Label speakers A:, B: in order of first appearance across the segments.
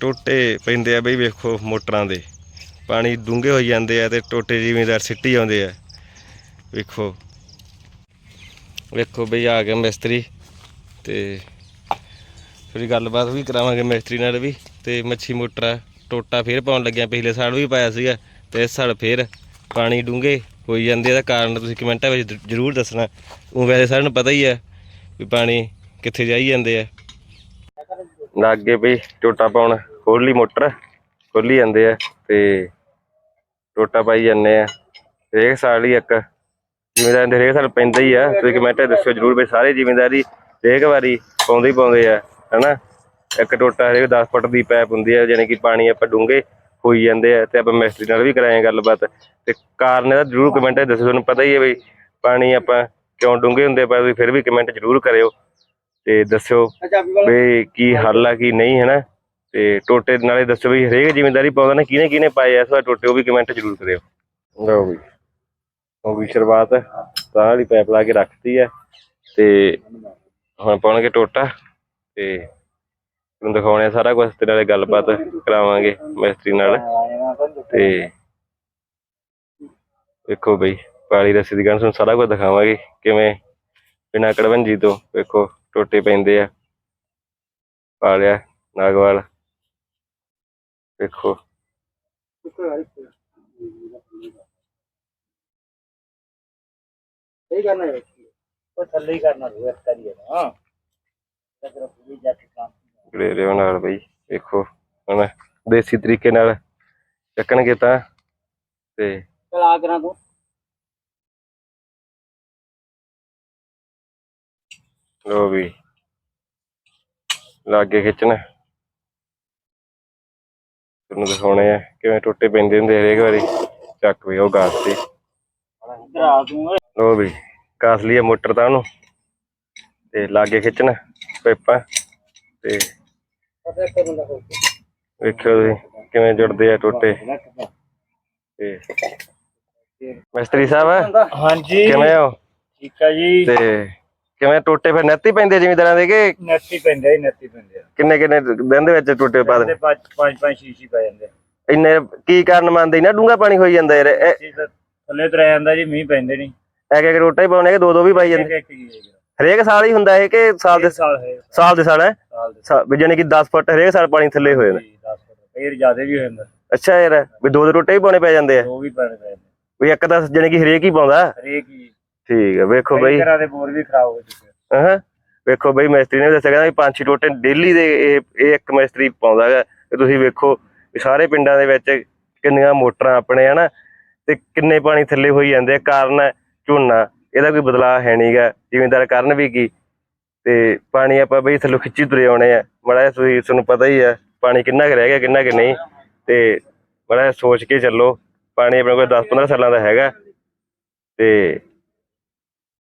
A: ਟੋਟੇ ਪੈਂਦੇ ਆ ਬਈ ਵੇਖੋ ਮੋਟਰਾਂ ਦੇ। ਪਾਣੀ ਡੂੰਘੇ ਹੋਈ ਜਾਂਦੇ ਆ ਤੇ ਟੋਟੇ ਜ਼ਿਮੀਦਾਰ ਸਿੱਟੀ ਆਉਂਦੇ ਆ। ਵੇਖੋ। ਵੇਖੋ ਬਈ ਆ ਗਿਆ ਮਿਸਤਰੀ ਤੇ ਫਿਰ ਗੱਲਬਾਤ ਵੀ ਕਰਾਵਾਂਗੇ ਮਿਸਤਰੀ ਨਾਲ ਵੀ ਤੇ ਮੱਛੀ ਮੋਟਰ ਟੋਟਾ ਫੇਰ ਪਾਉਣ ਲੱਗਿਆ। ਪਿਛਲੇ ਸਾਲ ਵੀ ਪਾਇਆ ਸੀਗਾ ਤੇ ਇਸ ਸਾਲ ਫੇਰ ਪਾਣੀ ਡੂੰਘੇ ਹੋਈ ਜਾਂਦੇ ਇਹਦਾ ਕਾਰਨ ਤੁਸੀਂ ਕਮੈਂਟਾਂ ਵਿੱਚ ਜ਼ਰੂਰ ਦੱਸਣਾ। ਉਹ ਵੈਸੇ ਸਾਰਿਆਂ ਨੂੰ ਪਤਾ ਹੀ ਆ ਵੀ ਪਾਣੀ ਕਿੱਥੇ ਜਾਈ ਜਾਂਦੇ ਆ। ਲਾਗੇ ਬਈ ਟੋਟਾ ਪਾਉਣ। ਖੋਲੀ ਮੋਟਰ ਖੋਲੀ ਜਾਂਦੇ ਆ ਤੇ ਟੋਟਾ ਪਾਈ ਜਾਂਦੇ ਆ। ਹਰੇਕ ਸਾਲ ਹੀ ਇੱਕ ਜ਼ਿਮੀਂਦਾਰ ਦੇ ਹਰੇਕ ਸਾਲ ਪੈਂਦਾ ਹੀ ਆ। ਤੁਸੀਂ ਕਮੈਂਟਾਂ ਦੱਸਿਓ ਜ਼ਰੂਰ ਵੀ ਸਾਰੇ ਜ਼ਿਮੀਦਾਰੀ ਹਰੇਕ ਵਾਰੀ ਪਾਉਂਦੇ ਹੀ ਪਾਉਂਦੇ ਆ, ਹਨਾ? ਇੱਕ ਟੋਟਾ ਹਰੇਕ 10 ਫੁੱਟ ਦੀ ਪਾਈਪ ਹੁੰਦੀ ਆ ਯਾਨੀ ਕਿ ਪਾਣੀ ਆਪਾਂ ਡੂੰਘੇ ਹੋਈ ਜਾਂਦੇ ਆ ਤੇ ਆਪਾਂ ਮਿਸਤਰੀ ਨਾਲ ਵੀ ਕਰਾਏ ਗੱਲਬਾਤ। ਤੇ ਕਾਰਨ ਇਹਦਾ ਜ਼ਰੂਰ ਕਮੈਂਟਾਂ ਦੱਸਿਓ, ਤੁਹਾਨੂੰ ਪਤਾ ਹੀ ਹੈ ਬਈ ਪਾਣੀ ਆਪਾਂ ਕਿਉਂ ਡੂੰਘੇ ਹੁੰਦੇ ਪਰ ਤੁਸੀਂ ਫਿਰ ਵੀ ਕਮੈਂਟ ਜ਼ਰੂਰ ਕਰਿਓ। ਤੇ ਦੱਸਿਓ ਵੀ ਕੀ ਹੱਲ ਆ ਕੀ ਨਹੀਂ ਹੈ ਨਾ ਤੇ ਟੋਟੇ ਨਾਲੇ ਦੱਸੋ ਵੀ ਹਰੇਕ ਜ਼ਿਮੀਂਦਾਰੀ ਪਾਉਂਦਾ ਨਾ ਕਿਹਨੇ ਕਿਹਨੇ ਪਾਏ ਵਾਰ ਟੋਟੇ ਉਹ ਵੀ ਕਮੈਂਟ ਜ਼ਰੂਰ ਕਰਿਓ। ਲਓ ਵੀ ਉਹ ਵੀ ਸ਼ੁਰੂਆਤ ਤਾਂ ਵਾਲੀ ਪਾਈਪ ਲਾ ਕੇ ਰੱਖਤੀ ਹੈ ਤੇ ਹੁਣ ਪਾਉਣਗੇ ਟੋਟਾ ਤੇ ਤੁਹਾਨੂੰ ਦਿਖਾਉਣੇ ਆ ਸਾਰਾ ਕੁਝ ਤੇ ਨਾਲੇ ਗੱਲਬਾਤ ਕਰਾਵਾਂਗੇ ਮਿਸਤਰੀ ਨਾਲ। ਤੇ ਵੇਖੋ ਬਈ ਪਾਲੀ ਰੱਸੀ ਦੀ ਤੁਹਾਨੂੰ ਸਾਰਾ ਕੁਝ ਦਿਖਾਵਾਂਗੇ ਕਿਵੇਂ ਬਿਨਾਂ ਕੜਵੰਜੀ ਤੋਂ ਵੇਖੋ। ਟੋਟੇ ਪੈਂਦੇ ਆ। ਪਾਲਿਆ ਨਾਗਵਾਲ।
B: ਸਹੀ ਕਰਨਾ ਹੈ। ਉਹ ਥੱਲੇ ਹੀ ਕਰਨਾ ਰੋਜ਼ ਕਰੀਏ ਨਾ ਅਗਰ ਪੂਰੀ ਜਾ ਕੇ ਕੰਮ
A: ਗੜੇਰੇ ਨਾਲ ਬਈ। ਵੇਖੋ ਹੁਣ ਦੇਸੀ ਤਰੀਕੇ ਨਾਲ ਚੱਕਣਗੇ ਤਾਂ। ਤੇ
B: ਚਲ ਕਰਾਂ ਤੂੰ।
A: ਲੋ ਵੀ। ਲਾਗੇ ਖਿੱਚਣਾ। ਤੁਹਾਨੂੰ ਦਿਖਾਉਣੇ ਆ ਕਿਵੇਂ ਟੁੱਟੇ ਪੈਂਦੇ ਹੁੰਦੇ ਹਰੇਕ ਵਾਰੀ। ਚੱਕ ਵੀ ਉਹ ਗਾਸ ਤੇ ਲੋ ਵੀ ਕਾਸ ਲਈ ਮੋਟਰ ਤਾਂ ਉਹਨੂੰ। ਤੇ ਲਾਗੇ ਖਿੱਚਣਾ ਪਾਈਪਾਂ ਤੇ ਵੇਖਿਓ ਤੁਸੀਂ ਕਿਵੇਂ ਜੁੜਦੇ ਆ ਟੋਟੇ। ਤੇ ਮਿਸਤਰੀ ਸਾਹਿਬ
B: ਹਾਂਜੀ।
A: ਕਿਵੇਂ ਹੋ?
B: ਠੀਕ ਆ ਜੀ।
A: ਤੇ ਕਿਵੇਂ ਟੋਟੇ ਫਿਰ ਨੱਤੀ ਪੈਂਦੇ ਜ਼ਿਮੀਂਦਾਰਾਂ ਦੇ ਕਿ
B: ਨੱਤੀ ਪੈਂਦੇ ਹੀ ਨੱਤੀ ਪੈਂਦੇ
A: ਕਿੰਨੇ ਕਿੰਨੇ ਦਿਨ ਦੇ ਵਿੱਚ ਟੋਟੇ ਪਾ ਦਿੰਦੇ?
B: ਪੰਜ ਪੰਜ ਪੰਜ ਛੇ ਪੈ ਜਾਂਦੇ।
A: ਇੰਨੇ ਕੀ ਕਾਰਨ ਮੰਨਦੇ? ਨਾ ਡੂੰਗਾ ਪਾਣੀ ਹੋਈ ਜਾਂਦਾ ਯਾਰ
B: ਥੱਲੇ ਤੇ ਰਹਿ ਜਾਂਦਾ ਜੀ ਮੀਂਹ ਪੈਂਦੇ ਨਹੀਂ।
A: ਇੱਕ ਇੱਕ ਟੋਟਾ ਹੀ ਪਾਉਣੇ ਕਿ ਦੋ ਦੋ ਵੀ ਪਾਈ ਜਾਂਦੇ। ਹਰੇਕ ਸਾਲ ਹੀ ਹੁੰਦਾ ਇਹ ਕਿ ਸਾਲ ਦੇ
B: ਸਾਲ ਹੈ
A: ਸਾਲ। ਦੇ ਸਾਲ ਹੈ? ਵੀ ਜਾਣੀ ਕਿ 10 ਫੁੱਟ ਹਰੇਕ ਸਾਲ ਪਾਣੀ ਥੱਲੇ ਹੋ ਜਾਂਦਾ।
B: ਜੀ 10 ਫੁੱਟ। ਫੇਰ ਜ਼ਿਆਦਾ ਵੀ ਹੋ ਜਾਂਦਾ।
A: ਅੱਛਾ ਯਾਰ ਵੀ ਦੋ ਦੋ ਟੋਟੇ ਹੀ ਪਾਉਣੇ ਪੈ ਜਾਂਦੇ ਆ।
B: ਉਹ ਵੀ ਪੈਣੇ ਪੈ ਜਾਂਦੇ
A: ਵੀ ਇੱਕ ਤਾਂ ਜਾਣੀ ਕਿ ਹਰੇਕ ਹੀ ਪਾਉਂਦਾ।
B: ਹਰੇਕ ਹੀ
A: ਠੀਕ ਹੈ ਵੇਖੋ ਬਈ।
B: ਤਰ੍ਹਾਂ ਦੇ ਬੋਰ ਵੀ ਖਰਾਬ ਹੋ ਚੁੱਕੇ।
A: ਹਾਂ ਵੇਖੋ ਬਈ ਮਿਸਤਰੀ ਨੇ ਦੱਸਿਆ ਕਹਿੰਦਾ ਵੀ ਪੰਜ ਛੇ ਟੋਟੇ ਡੇਲੀ ਦੇ ਇਹ ਇਹ ਇੱਕ ਮਿਸਤਰੀ ਪਾਉਂਦਾ ਹੈਗਾ ਤੇ ਤੁਸੀਂ ਵੇਖੋ ਸਾਰੇ ਪਿੰਡਾਂ ਦੇ ਵਿੱਚ ਕਿੰਨੀਆਂ ਮੋਟਰਾਂ ਆਪਣੇ ਹਨਾ? ਤੇ ਕਿੰਨੇ ਪਾਣੀ ਥੱਲੇ ਹੋਈ ਜਾਂਦੇ ਕਾਰਨ ਹੈ ਝੋਨਾ ਇਹਦਾ ਕੋਈ ਬਦਲਾਅ ਹੈ ਨਹੀਂਗਾ ਜ਼ਿਮੀਂਦਾਰ ਕਰਨ ਵੀ ਕੀ? ਤੇ ਪਾਣੀ ਆਪਾਂ ਬਈ ਥੱਲੋਂ ਖਿੱਚੀ ਤੁਰੇ ਆਉਣੇ ਆ। ਮੜਾ ਤੁਸੀਂ ਤੁਹਾਨੂੰ ਪਤਾ ਹੀ ਆ ਪਾਣੀ ਕਿੰਨਾ ਕੁ ਰਹਿ ਗਿਆ ਕਿੰਨਾ ਕੁ ਨਹੀਂ। ਤੇ ਮੜਾ ਸੋਚ ਕੇ ਚੱਲੋ। ਪਾਣੀ ਆਪਣੇ ਕੋਲ 10 15 ਸਾਲਾਂ ਦਾ ਹੈਗਾ। ਤੇ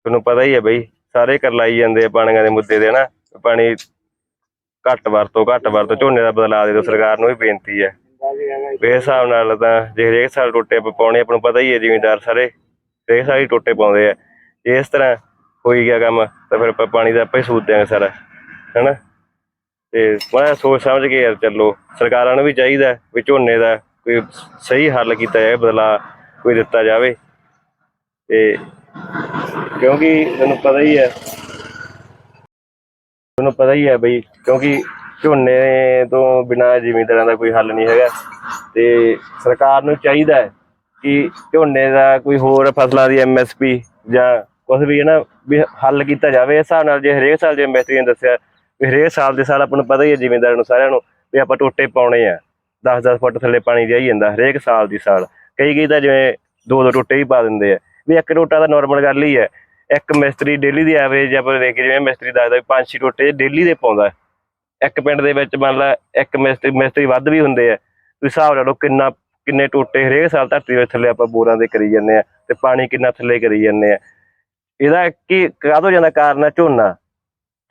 A: ਤੁਹਾਨੂੰ ਪਤਾ ਹੀ ਹੈ ਬਈ, ਸਾਰੇ ਕਰ ਲਾਈ ਜਾਂਦੇ ਆ ਪਾਣੀਆਂ ਦੇ ਮੁੱਦੇ ਦੇ ਨਾ ਪਾਣੀ ਘੱਟ ਵਰਤੋਂ ਘੱਟ ਵਰਤੋਂ ਝੋਨੇ ਦਾ ਬਦਲਾ ਦੇ ਦਿਓ, ਸਰਕਾਰ ਨੂੰ ਵੀ ਬੇਨਤੀ ਹੈ। ਇਸ ਹਿਸਾਬ ਨਾਲ ਤਾਂ ਜੇ ਹਰੇਕ ਸਾਲ ਟੋਟੇ ਪਾਉਣੇ, ਆਪਾਂ ਨੂੰ ਪਤਾ ਹੀ ਹੈ ਜ਼ਿਮੀਂਦਾਰ ਸਾਰੇ, ਹਰੇਕ ਸਾਲ ਹੀ ਟੋਟੇ ਪਾਉਂਦੇ ਆ। ਜੇ ਇਸ ਤਰ੍ਹਾਂ ਹੋਈ ਗਿਆ ਕੰਮ, ਤਾਂ ਫਿਰ ਆਪਾਂ ਪਾਣੀ ਦਾ ਆਪਾਂ ਹੀ ਸੂਤ ਦਿਆਂਗੇ ਸਾਰਾ, ਹੈਨਾ? ਤੇ ਮੈਂ ਸੋਚ ਸਮਝ ਕੇ ਯਾਰ ਚੱਲੋ, ਸਰਕਾਰਾਂ ਨੂੰ ਵੀ ਚਾਹੀਦਾ ਵੀ ਝੋਨੇ ਦਾ ਕੋਈ ਸਹੀ ਹੱਲ ਕੀਤਾ ਜਾਵੇ, ਬਦਲਾ ਕੋਈ ਦਿੱਤਾ ਜਾਵੇ। ਤੇ ਕਿਉਂਕਿ ਤੁਹਾਨੂੰ ਪਤਾ ਹੀ ਹੈ। ਤੁਹਾਨੂੰ ਪਤਾ ਹੀ ਹੈ ਬਈ, ਕਿਉਂਕਿ ਝੋਨੇ ਤੋਂ ਬਿਨਾਂ ਜ਼ਿਮੀਂਦਾਰਾਂ ਦਾ ਕੋਈ ਹੱਲ ਨਹੀਂ ਹੈਗਾ। ਤੇ ਸਰਕਾਰ ਨੂੰ ਚਾਹੀਦਾ ਹੈ ਕਿ ਝੋਨੇ ਦਾ ਕੋਈ ਹੋਰ ਫਸਲਾਂ ਦੀ ਐਮਐਸਪੀ ਜਾਂ ਕੁਝ ਵੀ ਹੈ ਨਾ, ਵੀ ਹੱਲ ਕੀਤਾ ਜਾਵੇ। ਇਸ ਹਿਸਾਬ ਨਾਲ ਜੇ ਹਰੇਕ ਸਾਲ ਜੇ ਮਿਸਤਰੀ ਨੇ ਦੱਸਿਆ, ਵੀ ਹਰੇਕ ਸਾਲ ਦੇ ਸਾਲ ਆਪਾਂ ਨੂੰ ਪਤਾ ਹੀ ਹੈ ਜ਼ਿਮੀਂਦਾਰਾਂ ਨੂੰ ਸਾਰਿਆਂ ਨੂੰ ਵੀ ਆਪਾਂ ਟੋਟੇ ਪਾਉਣੇ ਆ। 10-10 ਫੁੱਟ ਥੱਲੇ ਪਾਣੀ ਜਾਈ ਜਾਂਦਾ ਹਰੇਕ ਸਾਲ ਦੀ ਸਾਲ। ਕਈ ਕਈ ਤਾਂ ਜਿਵੇਂ ਦੋ ਦੋ ਟੋਟੇ ਹੀ ਪਾ ਦਿੰਦੇ ਆ। ਵੀ ਇੱਕ ਟੋਟਾ ਤਾਂ ਨਾਰਮਲ ਗੱਲ ਹੀ ਹੈ। ਇੱਕ ਮਿਸਤਰੀ ਡੇਲੀ ਦੀ ਐਵਰੇਜ ਆਪਾਂ ਦੇਖ ਕੇ ਜਿਵੇਂ ਮਿਸਤਰੀ ਦੱਸਦਾ ਵੀ ਪੰਜ ਛੇ ਟੋਟੇ ਡੇਲੀ ਦੇ ਪਾਉਂਦਾ। ਇੱਕ ਪਿੰਡ ਦੇ ਵਿੱਚ ਮੰਨ ਲਾ ਇੱਕ ਮਿਸਤਰੀ ਮਿਸਤਰੀ ਵੱਧ ਵੀ ਹੁੰਦੇ ਆ ਤੁਸੀਂ ਹਿਸਾਬ ਲਾ ਲਓ ਕਿੰਨਾ, ਕਿੰਨੇ ਟੋਟੇ ਹਰੇਕ ਸਾਲ ਧਰਤੀ ਦੇ ਥੱਲੇ ਆਪਾਂ ਬੋਰਾਂ ਦੇ ਕਰੀ ਜਾਂਦੇ ਆ ਤੇ ਪਾਣੀ ਕਿੰਨਾ ਥੱਲੇ ਕਰੀ ਜਾਂਦੇ ਆ। ਇਹਦਾ ਕੀ ਕਾਹਤੋਂ ਜਾਂਦਾ ਕਾਰਨ ਹੈ ਝੋਨਾ।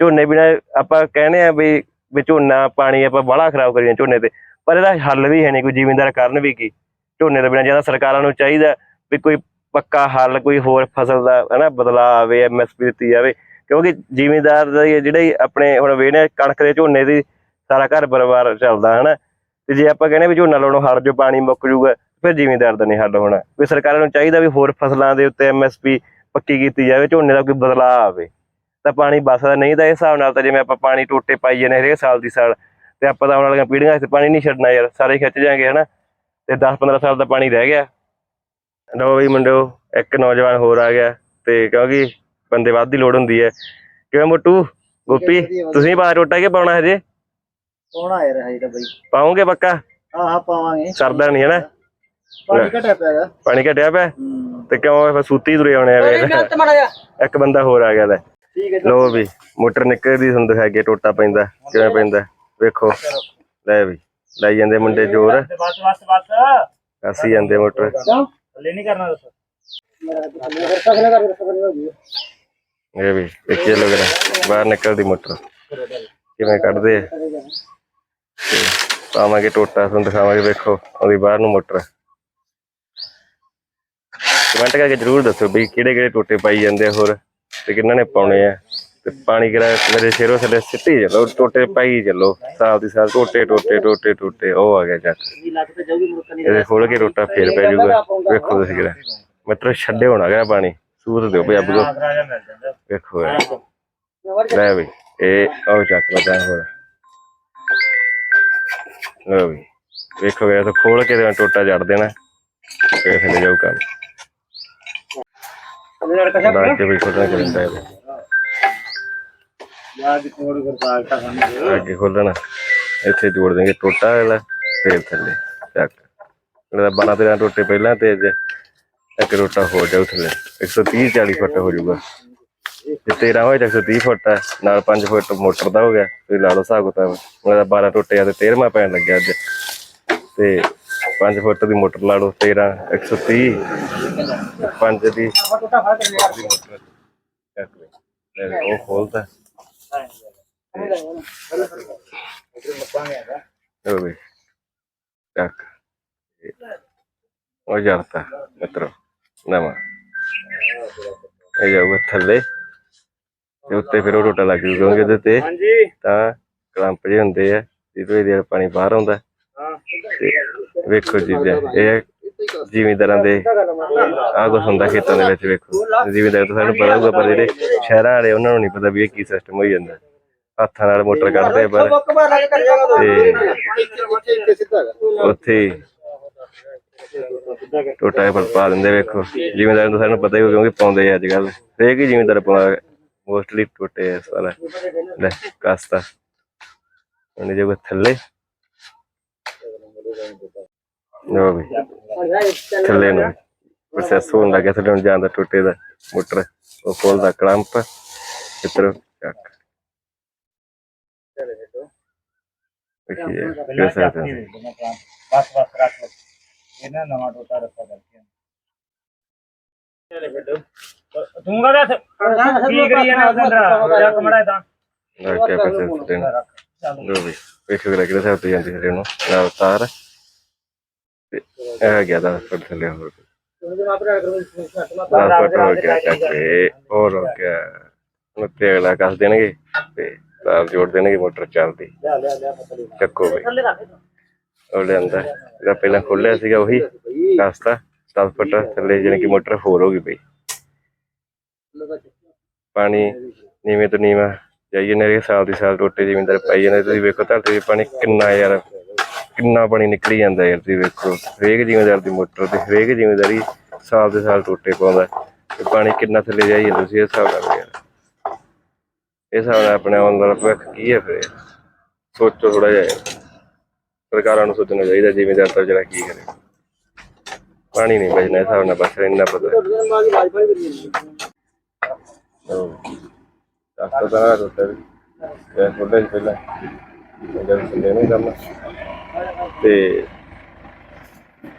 A: ਝੋਨੇ ਬਿਨਾ ਆਪਾਂ ਕਹਿੰਦੇ ਆ ਵੀ ਵੀ ਝੋਨਾ, ਪਾਣੀ ਆਪਾਂ ਬਾਹਲਾ ਖਰਾਬ ਕਰੀ ਝੋਨੇ ਤੇ, ਪਰ ਇਹਦਾ ਹੱਲ ਵੀ ਹੈ ਨਹੀਂ, ਕੋਈ ਜ਼ਿਮੀਂਦਾਰ ਕਰਨ ਵੀ ਕੀ। ਝੋਨੇ ਤੋਂ ਬਿਨਾ ਜ਼ਿਆਦਾ ਸਰਕਾਰਾਂ ਨੂੰ ਚਾਹੀਦਾ ਵੀ ਕੋਈ ਪੱਕਾ ਹੱਲ, ਕੋਈ ਹੋਰ ਫਸਲ ਦਾ, ਹਨਾ, ਬਦਲਾਅ ਆਵੇ ਐਮਐਸਪੀ ਦਿੱਤੀ ਜਾਵੇ, ਕਿਉਂਕਿ ਜ਼ਿਮੀਂਦਾਰ ਦਾ ਇਹ ਜਿਹੜੇ ਆਪਣੇ ਹੁਣ ਵੇਨੇ ਕਣਕ ਦੇ ਝੋਨੇ ਦੀ, ਸਾਰਾ ਘਰ ਪਰਿਵਾਰ ਚੱਲਦਾ, ਹਨਾ, ਤੇ ਜੇ ਆਪਾਂ ਕਹਿੰਦੇ ਵੀ ਝੋਨਾ ਲਾਉਣੋਂ ਹਰ ਜੋ ਪਾਣੀ ਮੁੱਕ ਜੂਗਾ ਫਿਰ ਜ਼ਿਮੀਂਦਾਰ ਦਾ ਨਹੀਂ ਹੱਲ ਹੋਣਾ। ਵੀ ਸਰਕਾਰਾਂ ਨੂੰ ਚਾਹੀਦਾ ਵੀ ਹੋਰ ਫਸਲਾਂ ਦੇ ਉੱਤੇ ਐਮਐਸਪੀ ਪੱਕੀ ਕੀਤੀ ਜਾਵੇ, ਝੋਨੇ ਦਾ ਕੋਈ ਬਦਲਾਅ ਆਵੇ। ਤਾਂ ਪਾਣੀ ਬਸਦਾ ਨਹੀਂ ਤਾਂ ਇਸ ਹਿਸਾਬ ਨਾਲ ਤਾਂ ਜਿਵੇਂ ਆਪਾਂ ਪਾਣੀ ਟੋਟੇ ਪਾਈ ਜਾਂਦੇ ਹਰੇਕ ਸਾਲ ਦੀ ਸਾਲ, ਤੇ ਆਪਾਂ ਤਾਂ ਆਉਣ ਵਾਲੀਆਂ ਪੀੜ੍ਹੀਆਂ ਵਾਸਤੇ ਪਾਣੀ ਨਹੀਂ ਛੱਡਣਾ ਯਾਰ, ਸਾਰੇ ਖਿੱਚ ਜਾਾਂਗੇ ਹਨਾ, ਤੇ 10-15 ਸਾਲ ਦਾ ਪਾਣੀ ਰਹਿ ਗਿਆ। ਲਓ ਵੀ ਮੁੰਡਿਓ ਇੱਕ ਨੌਜਵਾਨ ਹੋਰ ਆ ਗਿਆ ਤੇ ਕਿਉਂਕਿ ਬੰਦੇ ਵੱਧ ਦੀ ਲੋੜ ਹੁੰਦੀ ਹੈ। ਕਿਵੇਂ ਮੋਟੂ? ਗੋਪੀ ਤੁਸੀਂ ਬਾਹਰ ਟੋਟਾ ਕੇ ਪਾਉਣਾ ਹਜੇ?
B: ਸੋਹਣਾ ਯਾਰ ਹੈ ਤਾਂ ਬਈ।
A: ਪਾਉਂਗੇ ਪੱਕਾ?
B: ਹਾਂ ਹਾਂ ਪਾਵਾਂਗੇ।
A: ਸਰਦਾ ਨਹੀਂ ਹੈ ਨਾ?
B: ਪਾਣੀ ਘਟਿਆ ਪਿਆ
A: ਪਾਣੀ ਘਟਿਆ ਪਿਆ? ਤੇ ਕਿਉਂ ਫਿਰ ਸੂਤੀ ਤੁਰੇ ਆਉਣੇ ਆ ਵੇਖ। ਇੱਕ ਬੰਦਾ ਹੋਰ ਆ ਗਿਆ ਲੈ।
B: ਠੀਕ ਹੈ
A: ਲੋ ਵੀ ਮੋਟਰ ਨਿਕਲਦੀ ਤੁਹਾਨੂੰ ਦਿਖਾਈਏ ਟੋਟਾ ਪੈਂਦਾ। ਕਿਵੇਂ ਪੈਂਦਾ? ਵੇਖੋ। ਲੈ ਵੀ ਲਾਈ ਜਾਂਦੇ ਮੁੰਡੇ ਜ਼ੋਰ।
B: ਬਸ ਬਸ ਬਸ।
A: ਅਸੀਂ ਜਾਂਦੇ ਮੋਟਰ।
B: ਥੱਲੇ ਨਹੀਂ ਕਰਨਾ ਦੱਸ। ਮੇਰਾ ਥੱਲੇ ਕਰ
A: ਇਹ ਵੀ ਇੱਕੇ ਬਾਹਰ ਨਿਕਲਦੀ ਮੋਟਰ। ਕਿਵੇਂ ਕੱਢਦੇ ਆ? ਤੇ ਪਾਵਾਂਗੇ ਟੋਟਾ, ਤੁਹਾਨੂੰ ਦਿਖਾਵਾਂਗੇ, ਵੇਖੋ, ਉਹਦੀ ਬਾਹਰ ਨੂੰ ਮੋਟਰ। ਕਮੈਂਟ ਕਰਕੇ ਜਰੂਰ ਦੱਸੋ ਵੀ ਕਿਹੜੇ ਕਿਹੜੇ ਟੋਟੇ ਪਾਈ ਜਾਂਦੇ ਆ ਹੋਰ, ਤੇ ਕਿੰਨਾਂ ਨੇ ਪਾਉਣੇ ਆ। ਤੇ ਪਾਣੀ ਕਿਹੜਾ ਮੇਰੇ ਸਿਰੋਂ ਥੱਲੇ ਸਿੱਟੀ ਚੱਲੋ ਟੋਟੇ ਪਾਈ ਚੱਲੋ ਸਾਲ ਦੀ ਸਾਲ ਟੋਟੇ ਟੋਟੇ ਟੋਟੇ ਟੋਟੇ ਉਹ ਆ ਗਿਆ
B: ਨਹੀਂ
A: ਇਹਦੇ ਖੋਲ ਕੇ ਟੋਟਾ ਫੇਰ ਪੈ ਜਾਊਗਾ। ਵੇਖੋ ਤੁਸੀਂ ਕਿਹੜਾ। ਮਤਲਬ ਛੱਡੇ ਹੋਣਾ ਗਿਆ ਪਾਣੀ ਸੂਤ ਦਿਓ ਅੱਬ ਕੋ ਵੇਖੋ। ਲੈ ਵੀ ਇਹ ਉਹ ਚੱਕ ਲਦਾ ਹੋਰ। ਲਓ ਵੀ ਵੇਖੋ ਇਹ ਤਾਂ ਖੋਲ ਕੇ ਤੇ ਟੋਟਾ ਜੜ ਦੇਣਾ। ਫੇਰ ਥੱਲੇ ਜਾਊ ਕੰਮ।
B: ਮੇਰੇ ਕਸ਼ਾ
A: ਲਾ ਕੇ ਵੀ ਖੋਲਣਾ ਕਰਿੰਦਾ ਹੈ
B: ਯਾਦ ਕੋੜ ਕਰ ਪਾਲਤਾ ਸਾਨੂੰ
A: ਅੱਗੇ ਖੋਲਣਾ। ਇੱਥੇ ਜੋੜ ਦੇਂਗੇ ਟੋਟਾ ਵਾਲਾ ਫੇਰ ਥੱਲੇ, ਚੱਕ। ਇਹਦਾ 12 13 ਟੋਟੇ ਪਹਿਲਾਂ ਤੇ ਜੇ ਇੱਕ ਟੋਟਾ ਹੋ ਜਾਊ ਥੱਲੇ। 130 40 ਫੁੱਟ ਹੋ ਜਾਊਗਾ। ਜੇ 13 ਹੋਏ ਤਾਂ 130 ਫੁੱਟ ਹੈ ਨਾਲ 5 ਫੁੱਟ ਮੋਟਰ ਦਾ ਹੋ ਗਿਆ, ਤੁਸੀਂ ਲਾ ਲਓ ਹਿਸਾਬ ਕਿਤਾਬ। ਉਹਦਾ 12 ਟੋਟੇ ਆ ਤੇ 13ਵਾਂ ਪੈਣ ਲੱਗਿਆ ਅੱਜ। ਤੇ 5 ਫੁੱਟ ਦੀ ਮੋਟਰ ਲਾ ਲਓ 13 130 5 ਦੀ
B: ਟੁੱਟਾ
A: ਮੋਟਰ ਚੱਕ ਲੈ। ਉਹ ਖੋਲਦਾ ਮਿੱਤਰੋ ਨਵਾਂ ਇਹ ਜਾਊਗਾ ਥੱਲੇ ਤੇ ਉੱਤੇ ਫਿਰ ਉਹ ਟੋਟਾ ਲੱਗ ਕਿਉਂਕਿ ਇਹਦੇ ਤੇ
B: ਹਾਂਜੀ
A: ਤਾਂ ਕਲੰਪ ਜਿਹੇ ਹੁੰਦੇ ਆ ਜਿਹਦੇ ਵਿੱਚ ਪਾਣੀ ਬਾਹਰ ਆਉਂਦਾ
B: ਹਾਂ
A: ਵੇਖੋ ਚੀਜ਼ਾਂ ਇਹ ਜ਼ਿਮੀਂਦਾਰਾਂ ਦੇ ਆਹ ਕੁਛ ਹੁੰਦਾ ਖੇਤਾਂ ਦੇ ਵਿੱਚ ਵੇਖੋ। ਜ਼ਿਮੀਂਦਾਰ ਤਾਂ ਸਾਨੂੰ ਪਤਾ ਹੋਊਗਾ ਪਰ ਜਿਹੜੇ ਸ਼ਹਿਰਾਂ ਵਾਲੇ ਉਹਨਾਂ ਨੂੰ ਨਹੀਂ ਪਤਾ ਵੀ ਇਹ ਕੀ ਸਿਸਟਮ ਹੋਈ ਜਾਂਦਾ। ਹੱਥਾਂ ਨਾਲ ਮੋਟਰ ਕੱਢਦੇ ਆ ਪਰ ਤੇ ਉੱਥੇ ਟੋਟਾ ਇਹ ਪਾ ਦਿੰਦੇ ਵੇਖੋ। ਜ਼ਿਮੀਂਦਾਰ ਨੂੰ ਸਾਨੂੰ ਪਤਾ ਹੀ ਹੋ ਕਿਉਂਕਿ ਪਾਉਂਦੇ ਆ ਅੱਜ ਕੱਲ ਹਰੇਕ ਹੀ ਜ਼ਿਮੀਂਦਾਰ ਪਾਉਂਦਾ ਮੋਸਟਲੀ ਟੋਟੇ ਆ ਸਾਰਾ ਲੈ ਕਸਤਾ। ਉਹਨੇ ਜੇ ਥੱਲੇ ਲੋ ਵੀ। ਥੱਲੇ ਨੂੰ ਪ੍ਰੋਸੈਸ ਹੋਣ ਲੱਗਿਆ ਥੱਲੇ ਨੂੰ ਜਾਂਦਾ ਟੋਟੇ ਦਾ ਮੋਟਰ ਉਹ ਖੋਲਦਾ ਕਲੰਪ ਇਤਰ ਚੱਕ।
B: ਬਸ ਬਸ ਰੱਖ ਲਓ। ਇਹਨਾਂ ਨਵਾਂ ਟੋਟਾ ਰੱਖਾ ਕਰਕੇ ਤੂੰ ਕਹਦਾ ਕੀ ਕਰੀ ਜਾਣਾ ਸੰਦਰਾ ਜਾ ਕਮੜਾ ਤਾਂ।
A: ਲੱਗ ਗਿਆ ਪ੍ਰੋਸੈਸ ਤੇ। ਲੋ ਵੀ ਵੇਖੋ ਕਿਹੜਾ ਕਿਹੜਾ ਸਾਥ ਜਾਂਦੀ ਥੱਲੇ ਨੂੰ ਨਾਲ ਤਾਰ। ਤੇ ਇਹ ਗਿਆ ਦਾ ਫਟ ਥੱਲੇ ਹੋਰ ਦਾ ਹੋ ਗਿਆ ਚੱਕੇ ਹੋਰ ਹੋ ਗਿਆ। ਹੁਣ ਤੇ ਅਗਲਾ ਕੱਸ ਦੇਣਗੇ ਤੇ ਤਾਰ ਜੋੜ ਦੇਣਗੇ, ਮੋਟਰ ਚੱਲਦੀ। ਚੱਕੋ ਵੀ ਉਹ ਲਿਆਂਦਾ। ਜਿਹੜਾ ਪਹਿਲਾਂ ਖੋਲਿਆ ਸੀਗਾ ਉਹੀ। ਰਸਤਾ 10 ਫੁੱਟ ਥੱਲੇ, ਜਾਣੀ ਕਿ ਮੋਟਰ ਹੋਰ ਹੋ ਗਈ ਬਈ। ਪਾਣੀ ਨੀਵੇਂ ਤੋਂ ਨੀਵਾਂ। ਜਾਈਏ ਨੇ ਸਾਲ ਦੀ ਸਾਲ ਟੋਟੇ ਜ਼ਿਮੀਂਦਾਰ ਪਾਈ ਜਾਂਦੇ, ਤੁਸੀਂ ਵੇਖੋ ਧਰਤੀ ਪਾਣੀ ਕਿੰਨਾ ਯਾਰ ਕਿੰਨਾ ਪਾਣੀ ਨਿਕਲੀ ਜਾਂਦਾ ਯਾਰ ਤੁਸੀਂ ਵੇਖੋ। ਹਰੇਕ ਜ਼ਿਮੀਂਦਾਰ ਦੀ ਮੋਟਰ ਤੇ ਹਰੇਕ ਜ਼ਿਮੀਂਦਾਰੀ ਸਾਲ ਦੇ ਸਾਲ ਟੋਟੇ ਪਾਉਂਦਾ ਤੇ ਪਾਣੀ ਕਿੰਨਾ ਥੱਲੇ ਜਾਈ ਜਾਂਦਾ ਤੁਸੀਂ ਇਹ ਹਿਸਾਬ ਨਾਲ ਯਾਰ ਇਹ ਹਿਸਾਬ ਨਾਲ ਆਪਣੇ ਆਉਣ ਵਾਲਾ ਭਵਿੱਖ ਕੀ ਹੈ ਫਿਰ? ਸੋਚੋ ਥੋੜਾ ਜਿਹਾ ਸਰਕਾਰਾਂ ਨੂੰ ਸੋਚਣਾ ਚਾਹੀਦਾ, ਜ਼ਿਮੀਂਦਾਰ ਤਾਂ ਜਿਹੜਾ ਕੀ ਕਰੇ। ਪਾਣੀ ਨਹੀਂ ਬਚਣਾ ਇਸ ਹਿਸਾਬ ਨਾਲ ਬਸ ਇੰਨਾ ਪਤਾ ਤਾਂ ਤਾਂ ਰੋਟੇ ਇਹ ਖੋਲੇ ਪਹਿਲਾਂ ਜਦ ਸੰਦੇ ਨੂੰ ਕੰਮ ਤੇ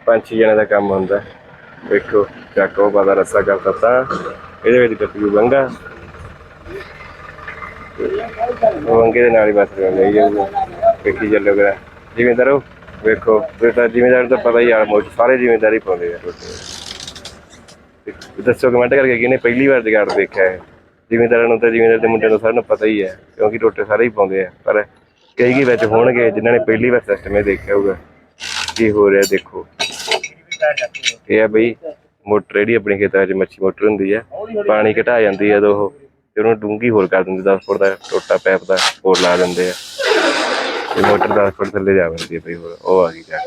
A: ਪੰਜ ਛੇ ਜਣੇ ਦਾ ਕੰਮ ਹੁੰਦਾ। ਵੇਖੋ, ਚੱਕੋ ਬਾਦਾ ਰੱਸਾ ਕਰ ਤਾਂ ਇਹਦੇ ਵਿੱਚ ਕੱਟੂ ਬੰਗਾ। ਉਹ ਦੇ ਨਾਲ ਹੀ ਬਸ ਲਈ ਜਾਊਗਾ ਵੇਖੀ ਚੱਲੋਗਾ ਜ਼ਿਮੀਂਦਾਰੋ ਵੇਖੋ। ਫਿਰ ਤਾਂ ਜ਼ਿਮੀਂਦਾਰ ਤਾਂ ਪਤਾ ਹੀ ਆ ਮੋਟ ਸਾਰੇ ਜ਼ਿਮੀਂਦਾਰ ਹੀ ਪਾਉਂਦੇ ਆ। ਰੋਟੀ ਦੱਸੋ ਕਮੈਂਟ ਕਰਕੇ ਕਿਹਨੇ ਪਹਿਲੀ ਵਾਰ ਜਗਾੜ ਦੇਖਿਆ ਹੈ ਜ਼ਿਮੀਂਦਾਰਾਂ ਨੂੰ ਤਾਂ ਜ਼ਿਮੀਂਦਾਰ ਦੇ ਮੁੰਡਿਆਂ ਨੂੰ ਸਾਰਿਆਂ ਨੂੰ ਪਤਾ ਹੀ ਹੈ, ਕਿਉਂਕਿ ਟੋਟੇ ਸਾਰੇ ਹੀ ਪਾਉਂਦੇ ਆ, ਪਰ ਕਈ ਕੀ ਵਿੱਚ ਹੋਣਗੇ, ਜਿਨ੍ਹਾਂ ਨੇ ਪਹਿਲੀ ਵਾਰ ਸਿਸਟਮ ਇਹ ਦੇਖਿਆ ਹੋਊਗਾ। ਕੀ ਹੋ ਰਿਹਾ, ਦੇਖੋ। ਇਹ ਆ ਬਈ, ਮੋਟਰ ਜਿਹੜੀ ਆਪਣੇ ਖੇਤਾਂ 'ਚ ਮੱਛੀ ਮੋਟਰ ਹੁੰਦੀ ਹੈ ਪਾਣੀ ਘਟਾ ਜਾਂਦੀ ਹੈ ਉਦੋਂ ਉਹ, ਤੇ ਉਹਨੂੰ ਡੂੰਗੀ ਹੋਰ ਕਰ ਦਿੰਦੇ 10 ਫੁੱਟ ਦਾ ਟੋਟਾ ਪੈਪ ਦਾ ਹੋਰ ਲਾ ਦਿੰਦੇ ਆ। ਤੇ ਮੋਟਰ 10 ਫੁੱਟ ਥੱਲੇ ਜਾ ਵੜਦੀ ਹੈ ਬਈ, ਹੋਰ ਉਹ ਆ ਗਈ ਜਾ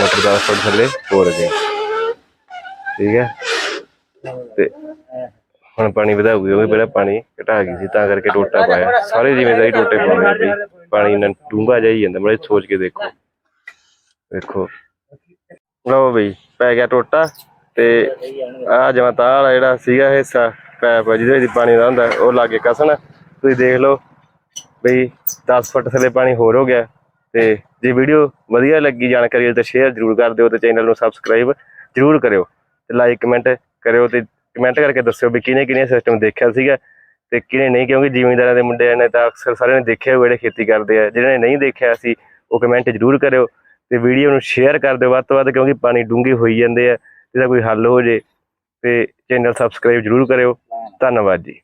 A: ਮੋਟਰ 10 ਫੁੱਟ ਥੱਲੇ ਹੋਰ ਗਈ। ਠੀਕ ਹੈ ਤੇ ਹੁਣ ਪਾਣੀ ਵਧਾਉਗੀ ਉਹ ਵੀ ਪਹਿਲਾਂ ਪਾਣੀ ਘਟਾ ਗਈ ਸੀ, ਤਾਂ ਕਰਕੇ ਟੋਟਾ ਪਾਇਆ। ਸਾਰੇ ਜ਼ਿਮੀਂਦਾਰੀ ਟੋਟੇ ਪਾਉਂਦੇ ਆ ਬਈ। ਪਾਣੀ ਨਾਲ ਡੂੰਘਾ ਜਾਈ ਜਾਂਦਾ ਬੜੇ ਸੋਚ ਕੇ ਦੇਖੋ। ਦੇਖੋ। ਲਓ ਬਈ, ਪੈ ਗਿਆ ਟੋਟਾ ਤੇ ਆ ਜਮਾ ਤਾਰ ਆ, ਜਿਹੜਾ ਸੀਗਾ ਹਿੱਸਾ, ਪੈਪ ਜਿਹਦੇ ਵਿੱਚ ਪਾਣੀ ਦਾ ਹੁੰਦਾ, ਉਹ ਲਾਗੇ ਕਸਣ। ਤੁਸੀਂ ਦੇਖ ਲਓ ਬਈ 10 ਫੁੱਟ ਥੱਲੇ ਪਾਣੀ ਹੋਰ ਹੋ ਗਿਆ ਤੇ ਜੇ ਵੀਡੀਓ ਵਧੀਆ ਲੱਗੀ, ਜਾਣਕਾਰੀ ਤਾਂ ਸ਼ੇਅਰ ਜ਼ਰੂਰ ਕਰ ਦਿਓ ਤੇ ਚੈਨਲ ਨੂੰ ਸਬਸਕ੍ਰਾਈਬ ਜ਼ਰੂਰ ਕਰਿਓ ਤੇ ਲਾਈਕ ਕਮੈਂਟ ਕਰਿਓ ਤੇ ਕਮੈਂਟ ਕਰਕੇ ਦੱਸਿਓ ਵੀ ਕਿਹਨੇ ਕਿਹਨੇ ਸਿਸਟਮ ਦੇਖਿਆ ਸੀਗਾ। ਤੇ ਕਿਹਨੇ ਨਹੀਂ, ਕਿਉਂਕਿ ਜ਼ਿਮੀਂਦਾਰਾਂ ਦੇ ਮੁੰਡਿਆਂ ਨੇ ਤਾਂ ਅਕਸਰ ਸਾਰਿਆਂ ਨੇ ਦੇਖਿਆ ਹੋਵੇ ਜਿਹੜੇ ਖੇਤੀ ਕਰਦੇ ਆ। ਜਿਹਨਾਂ ਨੇ ਨਹੀਂ ਦੇਖਿਆ ਸੀ, ਉਹ ਕਮੈਂਟ ਜ਼ਰੂਰ ਕਰਿਓ ਤੇ ਵੀਡੀਓ ਨੂੰ ਸ਼ੇਅਰ ਕਰ ਦਿਓ ਵੱਧ ਤੋਂ ਵੱਧ, ਕਿਉਂਕਿ ਪਾਣੀ ਡੂੰਘੇ ਹੋਈ ਜਾਂਦੇ ਆ, ਇਹਦਾ ਕੋਈ ਹੱਲ ਹੋ ਜੇ ਤੇ ਚੈਨਲ ਸਬਸਕ੍ਰਾਈਬ ਜ਼ਰੂਰ ਕਰਿਓ। ਧੰਨਵਾਦ ਜੀ।